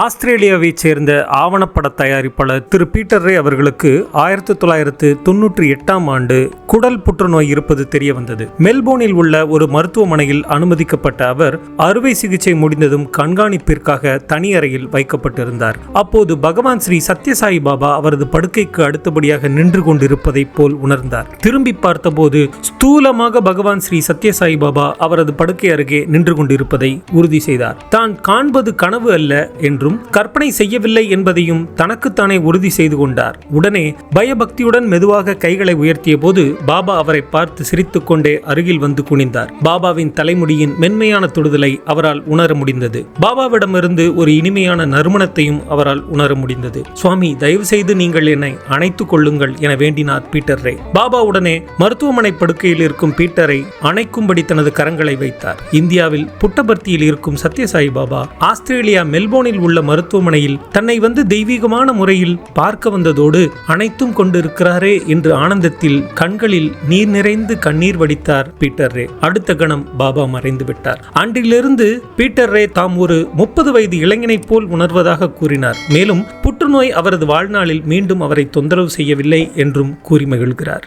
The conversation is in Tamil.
ஆஸ்திரேலியாவைச் சேர்ந்த ஆவணப்பட தயாரிப்பாளர் திரு பீட்டர் ரே அவர்களுக்கு ஆயிரத்தி தொள்ளாயிரத்து தொன்னூற்றி எட்டாம் ஆண்டு குடல் புற்றுநோய் இருப்பது தெரிய வந்தது மெல்போர்னில் உள்ள ஒரு மருத்துவமனையில் அனுமதிக்கப்பட்ட அவர் அறுவை சிகிச்சை முடிந்ததும் கண்காணிப்பிற்காக தனி அறையில் வைக்கப்பட்டிருந்தார். அப்போது பகவான் ஸ்ரீ சத்யசாயி பாபா அவரது படுக்கைக்கு அடுத்தபடியாக நின்று கொண்டிருப்பதைப் போல் உணர்ந்தார். திரும்பி பார்த்தபோது ஸ்தூலமாக பகவான் ஸ்ரீ சத்யசாயி பாபா அவரது படுக்கை அருகே நின்று கொண்டிருப்பதை உறுதி செய்தார். தான் காண்பது கனவு அல்ல என்று என்றும் கற்பனை செய்யவில்லை என்பதையும் தனக்குத்தானே உறுதி செய்து கொண்டார். உடனே பயபக்தியுடன் மெதுவாக கைகளை உயர்த்திய போது பாபா அவரை பார்த்து சிரித்துக்கொண்டே அருகில் வந்து குனிந்தார். பாபாவின் தலைமுடியின் மென்மையான தொடுதலை அவரால் உணர முடிந்தது. பாபாவிடமிருந்து ஒரு இனிமையான நறுமணத்தையும் அவரால் உணர முடிந்தது. சுவாமி தயவு செய்து நீங்கள் என்னை அணைத்துக் கொள்ளுங்கள் என வேண்டினார் பீட்டர் ரே பாபா உடனே மருத்துவமனை படுக்கையில் இருக்கும் பீட்டரை அணைக்கும்படி தனது கரங்களை வைத்தார். இந்தியாவில் புட்டபர்த்தியில் இருக்கும் சத்யசாயி பாபா ஆஸ்திரேலியா மெல்போர்னில் உள்ள மருத்துவமனையில் தன்னை வந்து தெய்வீகமான முறையில் பார்க்க வந்ததோடு அனைத்தும் கொண்டிருக்கிறாரே என்று ஆனந்தத்தில் கண்களில் நீர் நிறைந்து கண்ணீர் வடித்தார் பீட்டர் ரே. அடுத்த கணம் பாபா மறைந்து விட்டார். அன்றிலிருந்து பீட்டர் ரே தாம் ஒரு முப்பது வயது இளைஞனைப் போல் உணர்வதாக கூறினார். மேலும் புற்றுநோய் அவரது வாழ்நாளில் மீண்டும் அவரை தொந்தரவு செய்யவில்லை என்றும் கூறி மகிழ்கிறார்.